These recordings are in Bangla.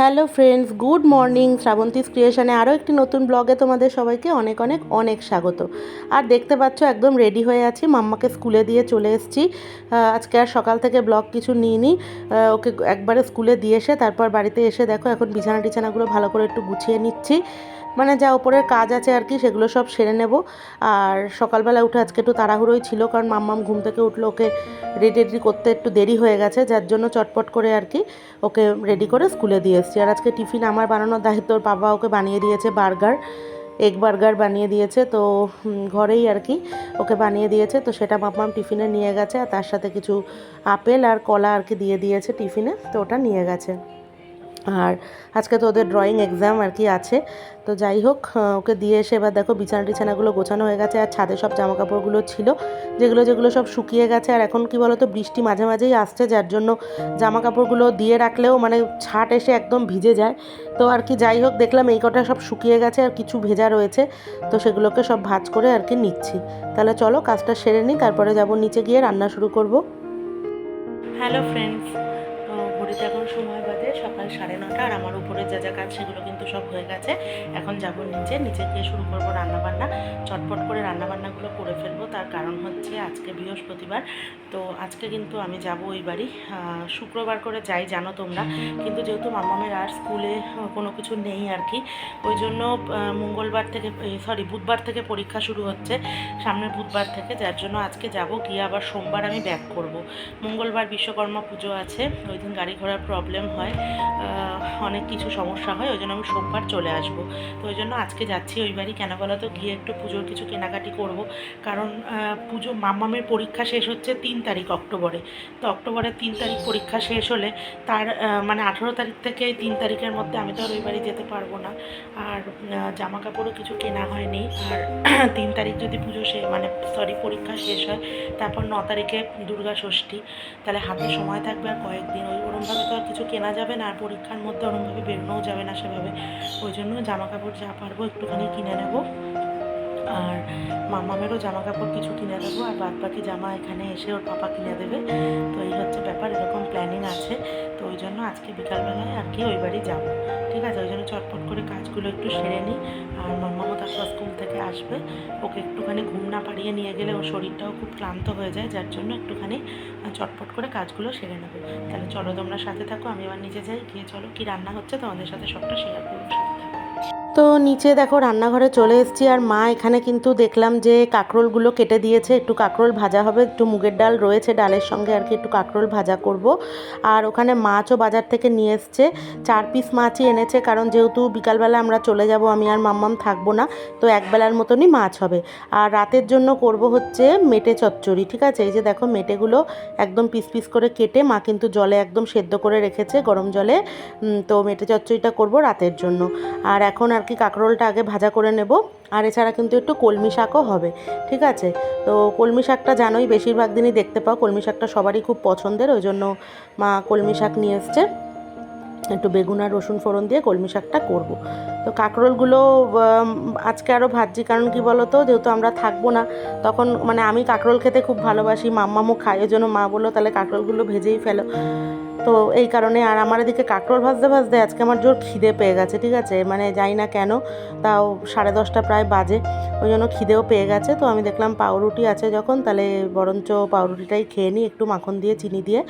Hello friends, good morning. Srabanti's ক্রিয়েশনে আরও একটি নতুন ব্লগে তোমাদের সবাইকে অনেক অনেক অনেক স্বাগত। আর দেখতে পাচ্ছ, একদম রেডি হয়ে আছি। মাম্মাকে স্কুলে দিয়ে চলে এসেছি। আজকে আর সকাল থেকে ব্লগ কিছু নিইনি। নি ওকে একবারে স্কুলে দিয়ে এসে, তারপর বাড়িতে এসে দেখো, এখন বিছানা টিছানাগুলো ভালো করে একটু গুছিয়ে নিচ্ছি। মানে যা ওপরের কাজ আছে আর কি, সেগুলো সব সেরে নেব। আর সকালবেলা উঠে আজকে একটু তাড়াহুড়োই ছিল, কারণ মাম্মাম ঘুম থেকে উঠল, ওকে রেডি রেডি করতে একটু দেরি হয়ে গেছে, যার জন্য চটপট করে আর কি ওকে রেডি করে স্কুলে দিয়ে এসেছি। আর আজকে টিফিন আমার বানানোর দায়িত্ব বাবা ওকে বানিয়ে দিয়েছে, বার্গার এগ বার্গার বানিয়ে দিয়েছে, তো ঘরেই আর কি ওকে বানিয়ে দিয়েছে, তো সেটা মাম্মাম টিফিনে নিয়ে গেছে, আর তার সাথে কিছু আপেল আর কলা আর কি দিয়ে দিয়েছে টিফিনে, তো ওটা নিয়ে গেছে। আর আজকে তো ওদের ড্রয়িং এক্সাম আর কি আছে। তো যাই হোক ওকে দিয়ে এসে এবার দেখো বিছানা টিছানাগুলো গোছানো হয়ে গেছে আর ছাদে সব জামা কাপড়গুলো ছিল, যেগুলো যেগুলো সব শুকিয়ে গেছে। আর এখন কি বলতো, বৃষ্টি মাঝে মাঝেই আসছে, যার জন্য জামা কাপড়গুলো দিয়ে রাখলেও মানে ছাট এসে একদম ভিজে যায়। তো আর কি যাই হোক, দেখলাম এই কটা সব শুকিয়ে গেছে আর কিছু ভেজা রয়েছে। তো সেগুলোকে সব ভাজ করে আর কি নিচ্ছি। তাহলে চলো কাজটা সেরে নিই, তারপরে যাব নিচে গিয়ে রান্না শুরু করব। হ্যালো ফ্রেন্ডস ঘড়িতে এখন সময় সকাল সাড়ে নটা আর আমার উপরে যা যা কাজ সেগুলো কিন্তু সব হয়ে গেছে। এখন যাব নিচে নিচে গিয়ে শুরু করব রান্নাবান্না। চটপট করে রান্নাবান্নাগুলো করে ফেলব, তার কারণ হচ্ছে আজকে বৃহস্পতিবার। তো আজকে কিন্তু আমি যাব ওই বাড়ি। শুক্রবার করে যাই, জানো তোমরা। কিন্তু যেহেতু মামামের আর স্কুলে কোনো কিছু নেই আর কি, ওই জন্য মঙ্গলবার থেকে সরি বুধবার থেকে পরীক্ষা শুরু হচ্ছে সামনের বুধবার থেকে। যার জন্য আজকে যাব, গিয়ে আবার সোমবার আমি ব্যাক করব। মঙ্গলবার বিশ্বকর্মা পুজো আছে, ওই দিন গাড়ি ঘোড়ার প্রবলেম হয়। অনেক কিছু সমস্যা হয় ওই জন্য আমি সোমবার চলে আসব। তো ওই জন্য আজকে যাচ্ছি ওই বাড়ি, কেন বলো তো? গিয়ে একটু পুজোর কিছু কেনাকাটি করব। কারণ পুজো মাম্মামের পরীক্ষা শেষ হচ্ছে তিন তারিখ অক্টোবরে। তো অক্টোবরের তিন তারিখ পরীক্ষা শেষ হলে তার মানে আঠেরো তারিখ থেকে তিন তারিখের মধ্যে আমি তো আর ওই বাড়ি যেতে পারব না। আর জামা কাপড়ও কিছু কেনা হয়নি। আর তিন তারিখ যদি পুজো সে মানে সরি পরীক্ষা শেষ হয়, তারপর ন তারিখে দুর্গা ষষ্ঠী। তাহলে হাতে সময় থাকবে আর কয়েকদিন। ওই ওরমভাবে তো আর কিছু কেনা যাবে না, আর পরীক্ষার মধ্যে ওরমভাবে বেরোনোও যাবে না সেভাবে। ওই জন্য জামা কাপড় যা পারব একটুখানি কিনে নেব। আর মামামেরও জামা কাপড় কিছু কিনে দেবো, আর বাদ বাকি জামা এখানে এসে ওর পাপা কিনে দেবে। তো এই হচ্ছে ব্যাপার, এরকম প্ল্যানিং আছে। তো ওই জন্য আজকে বিকালবেলায় আর কি ওই বাড়ি যাব। ঠিক আছে, ওই জন্য চটপট করে কাজগুলো একটু সেরে নিই। আর মাম্মামও তারপর স্কুল থেকে আসবে, ওকে একটুখানি ঘুম না পাড়িয়ে নিয়ে গেলে ওর শরীরটাও খুব ক্লান্ত হয়ে যায়, যার জন্য একটুখানি চটপট করে কাজগুলো সেরে নেবে। তাহলে চলো তোমরা সাথে থাকো, আমি আবার নিচে যাই, গিয়ে চলো কি রান্না হচ্ছে তোমাদের সাথে সবটা শেয়ার করব সাথে। তো নিচে দেখো রান্নাঘরে চলে এসেছি আর মা এখানে কিন্তু দেখলাম যে কাঁকরোলগুলো কেটে দিয়েছে। একটু কাঁকরোল ভাজা হবে, একটু মুগের ডাল রয়েছে ডালের সঙ্গে আর কি একটু কাঁকরোল ভাজা করব। আর ওখানে মাছও বাজার থেকে নিয়ে এসছে। চার পিস মাছই এনেছে কারণ যেহেতু বিকালবেলা আমরা চলে যাব, আমি আর মাম্মাম থাকব না, তো একবেলার মতনই মাছ হবে। আর রাতের জন্য করব হচ্ছে মেটে চচ্চড়ি, ঠিক আছে? এই যে দেখো মেটেগুলো একদম পিস পিস করে কেটে মা কিন্তু জলে একদম সেদ্ধ করে রেখেছে, গরম জলে। তো মেটে চচ্চড়িটা করব রাতের জন্য। আর এখন আর কি কাঁকরোলটা আগে ভাজা করে নেব। আর এছাড়া কিন্তু একটু কলমি শাকও হবে, ঠিক আছে? তো কলমি শাকটা জানোই, বেশিরভাগ দিনই দেখতে পাও, কলমি শাকটা সবারই খুব পছন্দের, ওই জন্য মা কলমি শাক নিয়ে এসছে। একটু বেগুন আর রসুন ফোড়ন দিয়ে কলমি শাকটা করব। তো কাঁকরোলগুলো আজকে আরও ভাজছি, কারণ কি বলো তো যেহেতু আমরা থাকব না, তখন মানে আমি কাঁকরোল খেতে খুব ভালোবাসি, মাম্মামও খাই ওই জন্য মা বলল, তাহলে কাঁকরোলগুলো ভেজেই ফেলো। তো এই কারণে আর আমার এদিকে কাঁকরোল ভাজতে ভাজতে আজকে আমার জোর খিদে পেয়ে গেছে, ঠিক আছে? মানে যাই না কেন, তাও সাড়ে দশটা প্রায় বাজে। ওই জন্য খিদেও পেয়ে গেছে। তো আমি দেখলাম পাউরুটি আছে যখন, তাহলে বরঞ্চ পাউরুটিটাই খেয়ে নিই, একটু মাখন দিয়ে, চিনি দিয়ে।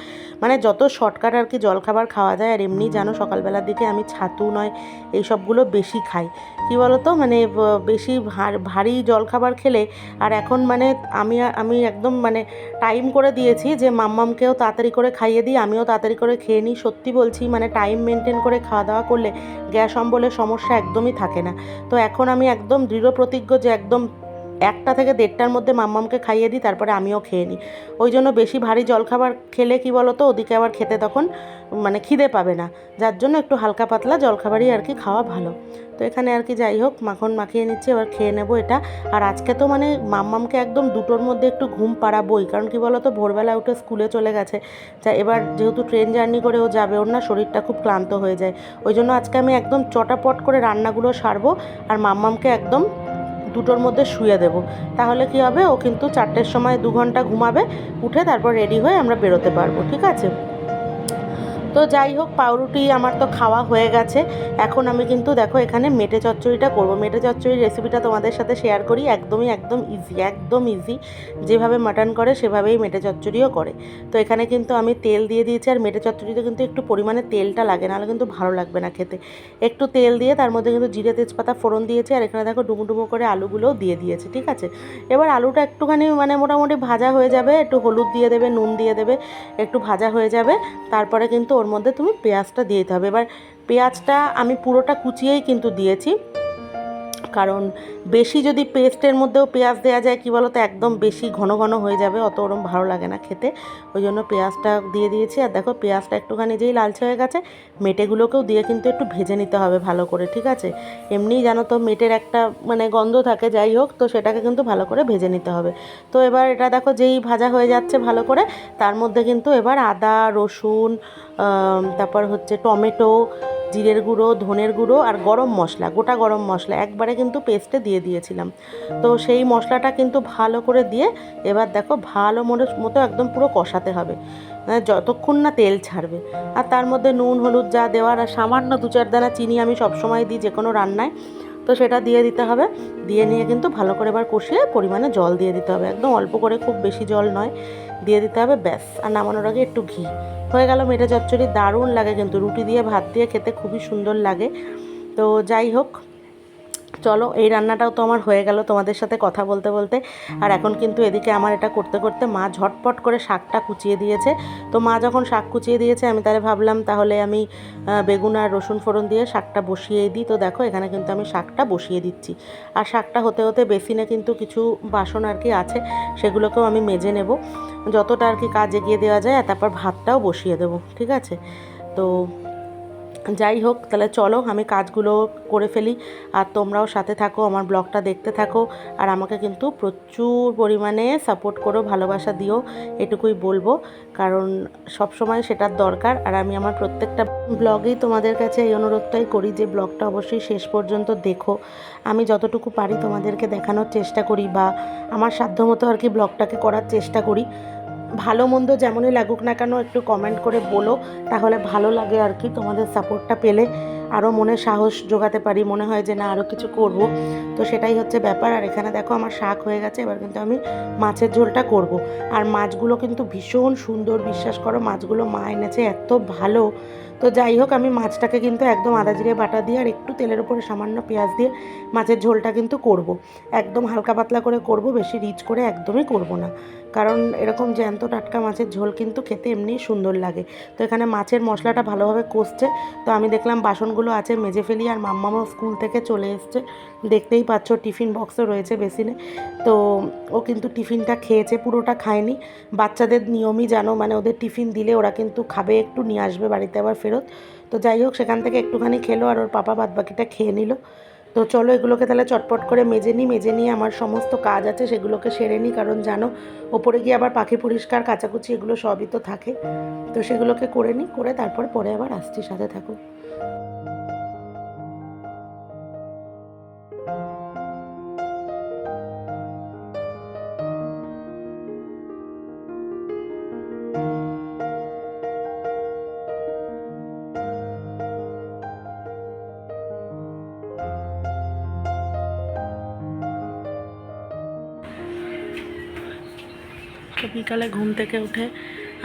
মানে যত শর্টকাট আর কি জলখাবার খাওয়া যায়, আর এমনি জানো সকালবেলার দিকে আমি ছাতু নয়, এই সবগুলো বেশি খাই। কী বলো তো মানে বেশি ভারী জলখাবার খেলে, আর এখন মানে আমি আমি একদম মানে টাইম করে দিয়েছি যে মাম্মামকেও তাড়াতাড়ি করে খাইয়ে দিই, আমিও তাড়াতাড়ি করে খেয়ে নিই। সত্যি বলছি মানে টাইম মেনটেন করে খাওয়া দাওয়া করলে গ্যাস অম্বলের সমস্যা একদমই থাকে না। তো এখন আমি একদম দৃঢ় প্রতিজ্ঞ যে একদম একটা থেকে দেড়টার মধ্যে মাম্মামকে খাইয়ে দিই, তারপরে আমিও খেয়ে নিই। ওই জন্য বেশি ভারী জলখাবার খেলে কি বলো তো ওদিকে আবার খেতে তখন মানে খিদে পাবে না। যার জন্য একটু হালকা পাতলা জলখাবারই আর কি খাওয়া ভালো। তো এখানে আর কি যাই হোক, মাখন মাখিয়ে নিচ্ছি, এবার খেয়ে নেব এটা। আর আজকে তো মানে মাম্মামকে একদম দুটোর মধ্যে একটু ঘুম পাড়াবোই, কারণ কি বলো তো ভোরবেলা উঠে স্কুলে চলে গেছে। যা এবার যেহেতু ট্রেন জার্নি করে ও যাবে, ওর না শরীরটা খুব ক্লান্ত হয়ে যায়। ওই জন্য আজকে আমি একদম চটাপট করে রান্নাগুলো সারবো, আর মাম্মামকে একদম দুটোর মধ্যে শুয়ে দেব। তাহলে কি হবে? ও কিন্তু চারটের সময় দু ঘণ্টা ঘুমাবে, উঠে তারপর রেডি হয়ে আমরা বেরোতে পারব, ঠিক আছে? তো যাই হোক, পাউরুটি আমার তো খাওয়া হয়ে গেছে। এখন আমি কিন্তু দেখো এখানে মেটে চচ্চড়িটা করব। মেটে চচ্চড়ির রেসিপিটা তোমাদের সাথে শেয়ার করি। একদমই, একদম ইজি একদম ইজি যেভাবে মাটন করে, সেভাবেই মেটে চচ্চড়িও করে। তো এখানে কিন্তু আমি তেল দিয়ে দিয়েছি। আর মেটে চচ্চড়িতে কিন্তু একটু পরিমাণে তেলটা লাগে, নাহলে কিন্তু ভালো লাগবে না খেতে। একটু তেল দিয়ে তার মধ্যে কিন্তু জিরে তেজপাতা ফোড়ন দিয়েছি। আর এখানে দেখো ডুমো ডুমো করে আলুগুলোও দিয়ে দিয়েছি, ঠিক আছে? এবার আলুটা একটুখানি মানে মোটামুটি ভাজা হয়ে যাবে। একটু হলুদ দিয়ে দেবে, নুন দিয়ে দেবে, একটু ভাজা হয়ে যাবে। তারপরে কিন্তু ওর মধ্যে তুমি পেঁয়াজটা দিয়ে দিতে হবে। এবার পেঁয়াজটা আমি পুরোটা কুচিয়েই কিন্তু দিয়েছি। কারণ বেশি যদি পেস্টের মধ্যেও পেঁয়াজ দেওয়া যায়, কী বলো তো একদম বেশি ঘন ঘন হয়ে যাবে। অত ওরম ভালো লাগে না খেতে। ওই জন্য পেঁয়াজটা দিয়ে দিয়েছি। আর দেখো, পেঁয়াজটা একটুখানি যেই লালচে হয়ে গেছে, মেটেগুলোকেও দিয়ে কিন্তু একটু ভেজে নিতে হবে ভালো করে, ঠিক আছে? এমনিই জানো তো, মেটের একটা মানে গন্ধ থাকে, যাই হোক, তো সেটাকে কিন্তু ভালো করে ভেজে নিতে হবে। তো এবার এটা দেখো, যেই ভাজা হয়ে যাচ্ছে ভালো করে, তার মধ্যে কিন্তু এবার আদা, রসুন তারপর হচ্ছে টমেটো, জিরের গুঁড়ো, ধনের গুঁড়ো আর গরম মশলা, গোটা গরম মশলা। একবারে কিন্তু পেস্টে দিয়ে দিয়েছিলাম। তো সেই মশলাটা কিন্তু ভালো করে দিয়ে এবার দেখো ভালো মতো মতো একদম পুরো কষাতে হবে। মানে যতক্ষণ না তেল ছাড়বে। আর তার মধ্যে নুন, হলুদ যা দেওয়ার, আর সামান্য দু চার দানা চিনি আমি সবসময় দিই যে কোনো রান্নায়। তো সেটা দিয়ে দিতে হবে। দিয়ে নিয়ে কিন্তু ভালো করে এবার কষিয়ে পরিমাণে জল দিয়ে দিতে হবে। একদম অল্প করে খুব বেশি জল নয়। দিয়ে দিতে হবে ব্যাস। আর নামানোর আগে একটু ঘি। হয়ে গেল মেটে চচ্চড়ি। দারুণ লাগে কিন্তু। রুটি দিয়ে ভাত দিয়ে খেতে খুবই সুন্দর লাগে। তো যাই হোক চলো, এই রান্নাটাও তো আমার হয়ে গেল তোমাদের সাথে কথা বলতে বলতে। আর এখন কিন্তু এদিকে আমার এটা করতে করতে মা ঝটপট করে শাকটা কুচিয়ে দিয়েছে। তো মা যখন শাক কুচিয়ে দিয়েছে, আমি তাহলে ভাবলাম তাহলে আমি বেগুন আর রসুন ফোড়ন দিয়ে শাকটা বসিয়ে দিই। তো দেখো, এখানে কিন্তু আমি শাকটা বসিয়ে দিচ্ছি। আর শাকটা হতে হতে বেসিনে কিন্তু কিছু বাসন আর কি আছে, সেগুলোকেও আমি মেজে নেব। যতটা আর কি কাজ এগিয়ে দেওয়া যায় তারপর ভাতটাও বসিয়ে দেবো, ঠিক আছে? তো যাই হোক, তাহলে চলো, আমি কাজগুলো করে ফেলি। আর তোমরাও সাথে থাকো, আমার ব্লগটা দেখতে থাকো। আর আমাকে কিন্তু প্রচুর পরিমাণে সাপোর্ট করো, ভালোবাসা দিও, এটুকুই বলব। কারণ সব সময় সেটার দরকার। আর আমি আমার প্রত্যেকটা ব্লগেই তোমাদের কাছে এই অনুরোধটাই করি যে, ব্লগটা অবশ্যই শেষ পর্যন্ত দেখো। আমি যতটুকু পারি তোমাদেরকে দেখানোর চেষ্টা করি বা আমার সাধ্যমতো আর কি ব্লগটাকে করার চেষ্টা করি। ভালো মন্দ যেমনই লাগুক না কেন একটু কমেন্ট করে বলো, তাহলে ভালো লাগে আর কি তোমাদের সাপোর্টটা পেলে। আরও মনে সাহস জোগাতে পারি, মনে হয় যে না আরও কিছু করব। তো সেটাই হচ্ছে ব্যাপার। আর এখানে দেখো আমার শাক হয়ে গেছে, এবার কিন্তু আমি মাছের ঝোলটা করব। আর মাছগুলো কিন্তু ভীষণ সুন্দর, বিশ্বাস করো, মাছগুলো মা এনেছে, এত ভালো। তো যাই হোক, আমি মাছটাকে কিন্তু একদম আদা জিরে বাটা দিয়ে আর একটু তেলের উপরে সামান্য পেঁয়াজ দিয়ে মাছের ঝোলটা কিন্তু করব। একদম হালকা পাতলা করে করব, বেশি রিচ করে একদমই করব না। কারণ এরকম জ্যান্ত টাটকা মাছের ঝোল কিন্তু খেতে এমনিই সুন্দর লাগে। তো এখানে মাছের মশলাটা ভালোভাবে কষছে। তো আমি দেখলাম বাসনগুলো আছে, মেজে ফেলি আর মাম্মামও স্কুল থেকে চলে এসছে। দেখতেই পাচ্ছ টিফিন বক্সও রয়েছে বেসিনে। তো ও কিন্তু টিফিনটা খেয়েছে, পুরোটা খায়নি। বাচ্চাদের নিয়মই জানো মানে ওদের টিফিন দিলে ওরা কিন্তু খাবে, একটু নিয়ে আসবে, বাড়িতে আবার ফেরত। তো যাই হোক, সেখান থেকে একটুখানি খেলো আর ওর পাপা বাদ বাকিটা খেয়ে নিল। তো চলো এগুলোকে তাহলে চটপট করে মেজে নিই, মেজে নিয়ে আমার সমস্ত কাজ আছে সেগুলোকে সেরে নিই। কারণ জানো, ওপরে গিয়ে আবার পাখি পরিষ্কার, কাচাকুচি এগুলো সবই তো থাকে। তো সেগুলোকে করে নিই, করে তারপর পরে আবার আসছি সাথে থাকো। বিকালে ঘুম থেকে উঠে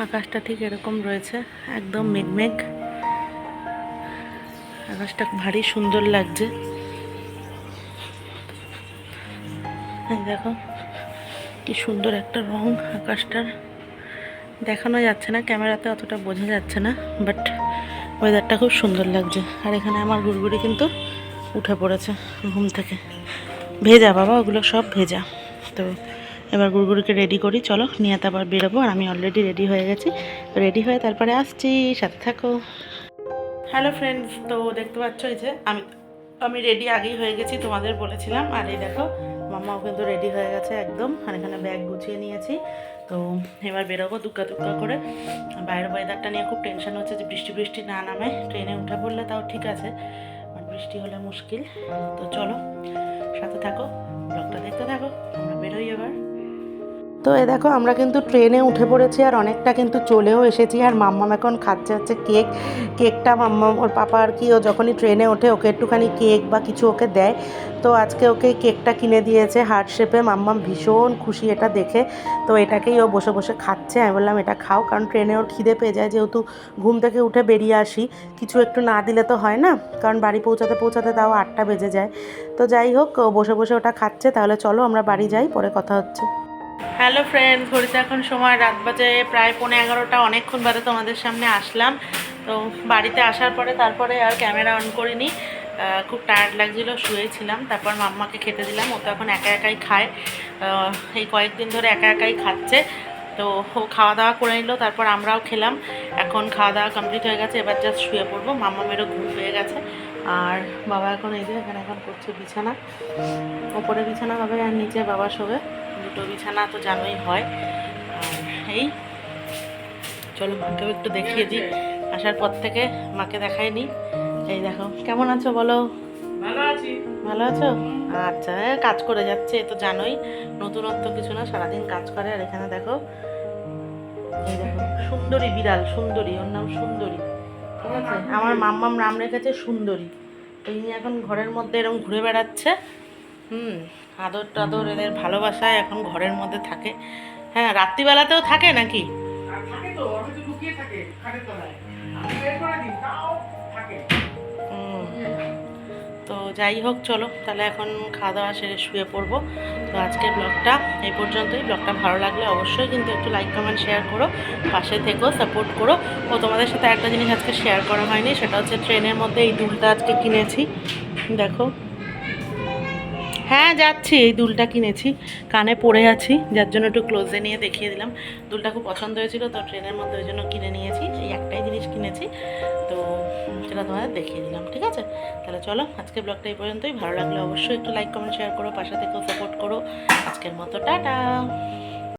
আকাশটা ঠিক এরকম রয়েছে, একদম মেঘমেঘ। আকাশটা ভারী সুন্দর লাগছে। দেখো, কি সুন্দর একটা রং আকাশটার। দেখানো যাচ্ছে না, ক্যামেরাতে অতটা বোঝা যাচ্ছে না, বাট ওয়েদারটা খুব সুন্দর লাগছে। আর এখানে আমার গুড়গুড়ি কিন্তু উঠে পড়েছে ঘুম থেকে। ভেজা বাবা, ওগুলো সব ভেজা। তো এবার গুড়গুড়িকে রেডি করি। চলো নিয়ে তারপর বেরোবো, আর আমি অলরেডি রেডি হয়ে গেছি। রেডি হয়ে তারপরে আসছি, সাথে থাকো। হ্যালো ফ্রেন্ডস তো দেখতে পাচ্ছ এই যে, আমি আমি রেডি আগেই হয়ে গেছি, তোমাদের বলেছিলাম। আর এই দেখো মামাও কিন্তু রেডি হয়ে গেছে একদম, আর এখানে ব্যাগ গুছিয়ে নিয়েছি। তো এবার বেরোবো দুক্কা দুক্কা করে। বাইরের ওয়েদারটা নিয়ে খুব টেনশন হচ্ছে যে বৃষ্টি বৃষ্টি না নামে। ট্রেনে উঠে পড়লে তাও ঠিক আছে বৃষ্টি হলে মুশকিল। তো চলো, সাথে থাকো ব্লগটা দেখতে থাকো। তো এ দেখো, আমরা কিন্তু ট্রেনে উঠে পড়েছি আর অনেকটা কিন্তু চলেও এসেছি। আর মাম্মাম এখন খাচ্ছে হচ্ছে কেক। কেকটা মাম্মাম, ওর পাপা আর কি, ও যখনই ট্রেনে ওঠে, ওকে একটুখানি কেক বা কিছু ওকে দেয়। তো আজকে ওকে কেকটা কিনে দিয়েছে হার্ট শেপে। মাম্মাম ভীষণ খুশি এটা দেখে। তো এটাকেই ও বসে বসে খাচ্ছে। আমি বললাম, এটা খাও। কারণ ট্রেনে ওর খিদে পেয়ে যায়। যেহেতু ঘুম থেকে উঠে বেরিয়ে আসি, কিছু একটু না দিলে তো হয় না? কারণ বাড়ি পৌঁছাতে পৌঁছাতে তাও আটটা বেজে যায়। তো যাই হোক বসে বসে ওটা খাচ্ছে। তাহলে চলো আমরা বাড়ি যাই, পরে কথা হচ্ছে। হ্যালো ফ্রেন্ডস ঘড়িতে এখন সময় রাত বাজে প্রায় পৌনে এগারোটা। অনেকক্ষণ বাদে তোমাদের সামনে আসলাম। তো বাড়িতে আসার পরে তারপরে আর ক্যামেরা অন করিনি। খুব টায়ার্ড লাগছিল, শুয়েছিলাম। তারপর মাম্মাকে খেতে দিলাম। ও তো এখন একা একাই খায়। এই কয়েকদিন ধরে একা একাই খাচ্ছে। তো ও খাওয়া দাওয়া করে নিল, তারপর আমরাও খেলাম। এখন খাওয়া দাওয়া কমপ্লিট হয়ে গেছে। এবার জাস্ট শুয়ে পড়ব। মাম্মামেরও ঘুম পেয়ে গেছে। আর বাবা এখন এই যে এখানে এখন করছে বিছানা। ওপরে বিছানা হবে আর নিচে বাবা শোবে। দুটো বিছানা তো জানোই হয়। এই চলো মাকেও একটু দেখিয়ে দিই। আসার পর থেকে মাকে দেখাইনি। এই দেখো কেমন আছো বলো? ভালো আছি। ভালো আছো? আচ্ছা এ, কাজ করে যাচ্ছে এ তো জানোই। নতুনত্ব কিছু না সারাদিন কাজ করে আর এখানে দেখো এই দেখো সুন্দরী বিড়াল সুন্দরী ওর নাম সুন্দরী। ঠিক আছে? আমার মাম্মাম নাম রেখেছে সুন্দরী। তো ইনি এখন ঘরের মধ্যে এরকম ঘুরে বেড়াচ্ছে। হুম আদর টাদর এদের ভালোবাসায় এখন ঘরের মধ্যে থাকে। হ্যাঁ রাত্রিবেলাতেও থাকে নাকি? তো থাকে থাকে। যাই হোক চলো তাহলে এখন খাওয়া দাওয়া সেরে শুয়ে পড়ব। তো আজকের ব্লগটা এই পর্যন্তই। ব্লগটা ভালো লাগলে অবশ্যই কিন্তু একটু লাইক কমেন্ট শেয়ার করো পাশে থেকেও সাপোর্ট করো। ও তোমাদের সাথে একটা জিনিস আজকে শেয়ার করা হয়নি সেটা হচ্ছে ট্রেনের মধ্যে এই দুলটা আজকে কিনেছি। দেখো। হ্যাঁ যাচ্ছি। এই দুলটা কিনেছি। কানে পড়ে আছি। যার জন্য একটু ক্লোজে নিয়ে দেখিয়ে দিলাম। দুলটা খুব পছন্দ হয়েছিল, তো ট্রেনের মধ্যে ওই জন্য কিনে নিয়েছি। এই একটাই জিনিস কিনেছি। তো সেটা তোমাদের দেখিয়ে দিলাম, ঠিক আছে? তাহলে চলো আজকে ব্লগটা এই পর্যন্তই। ভালো লাগলে অবশ্যই একটু লাইক কমেন্ট শেয়ার করো, পাশে থেকেও সাপোর্ট করো। আজকের মতো, টাটা!